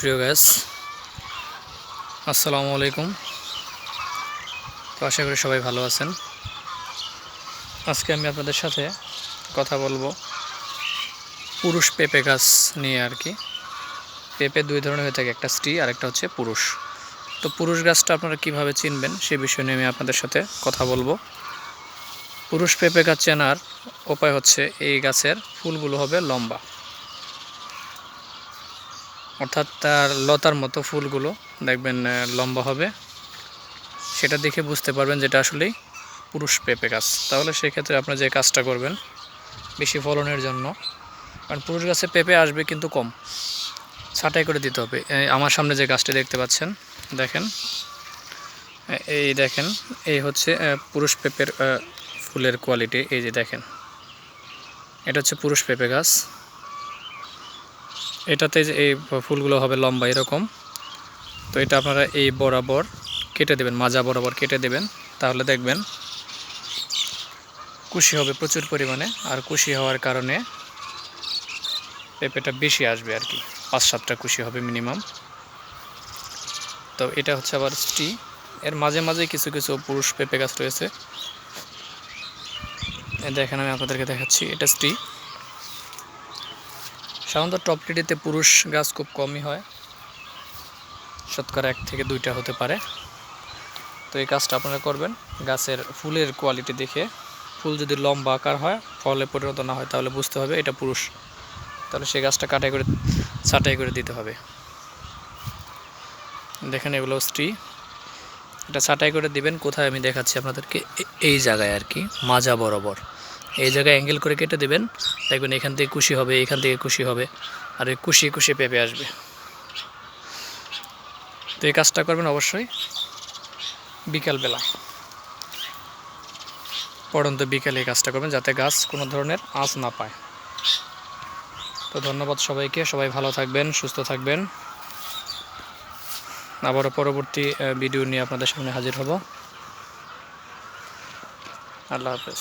প্রিয় গ্যাস আসসালামু আলাইকুম। তো আশা করি সবাই ভালো আছেন। আজকে আমি আপনাদের সাথে কথা বলব পুরুষ পেঁপে গাছ নিয়ে আর কি। পেঁপে দুই ধরনের হয়ে থাকে, একটা স্ত্রী আর একটা হচ্ছে পুরুষ। তো পুরুষ গাছটা আপনারা কীভাবে চিনবেন সে বিষয় নিয়ে আমি আপনাদের সাথে কথা বলব। পুরুষ পেঁপে গাছ চেনার উপায় হচ্ছে এই গাছের ফুলগুলো হবে লম্বা। অর্থাৎ তার লতার মতো ফুলগুলো দেখবেন লম্বা হবে। সেটা দেখে বুঝতে পারবেন যেটা আসলেই পুরুষ পেঁপে গাছ। তাহলে সেক্ষেত্রে আপনি যে কাজটা করবেন বেশি ফলনের জন্য, কারণ পুরুষ গাছে পেঁপে আসবে কিন্তু কম। ছাঁটাই করে দিতে হবে। আমার সামনে যে গাছটি দেখতে পাচ্ছেন, দেখেন, এই দেখেন, এই হচ্ছে পুরুষ পেঁপের ফুলের কোয়ালিটি এই যে দেখেন। এটা হচ্ছে পুরুষ পেঁপে গাছ। এটাতে এই ফুলগুলো হবে লম্বা এরকম, তো এটা আপনারা এই বরাবর কেটে দেবেন, মাজা বরাবর কেটে দেবেন, তাহলে দেখবেন কুশি হবে প্রচুর পরিমাণে, আর কুশি হওয়ার কারণে পেঁপেটা বেশি আসবে আর কি, পাঁচ সাতটা কুশি হবে মিনিমাম। তো এটা হচ্ছে আবার স্টি, এর মাঝে মাঝে কিছু কিছু পুরুষ পেঁপে গাছ রয়েছে। দেখেন আমি আপনাদেরকে দেখাচ্ছি, এটা স্টি। সাধারণত টপ টিডিতে পুরুষ গাছ খুব কমই হয়। শতকরা এক থেকে দুইটা হতে পারে। তো এই কাজটা আপনারা করবেন। গাছের ফুলের কোয়ালিটি দেখে। ফুল যদি লম্বা আকার হয়, ফলে পরিণত না হয়, তাহলে বুঝতে হবে এটা পুরুষ। তাহলে সেই গাছটা কাটাই করে, ছাঁটাই করে দিতে হবে। দেখেন এগুলো স্ত্রী। এটা ছাঁটাই করে দিবেন। কোথায় আমি দেখাচ্ছি আপনাদেরকে? এই জায়গায় আর কি। মাজা বরাবর। এই জায়গায় অ্যাঙ্গেল করে কেটে দেবেন। দেখবেন এখান থেকে কুশি হবে, এখান থেকে কুশি হবে, আর এই কুশি কুশি পেঁপে আসবে। তো এই কাজটা করবেন অবশ্যই বিকালবেলা। পড়ন্ত বিকালে এই কাজটা করবেন যাতে গাছ কোনো ধরনের আঁচ না পায়। তো ধন্যবাদ সবাইকে, সবাই ভালো থাকবেন, সুস্থ থাকবেন। আবারও পরবর্তী ভিডিও নিয়ে আপনাদের সামনে হাজির হব। আল্লাহ হাফেজ।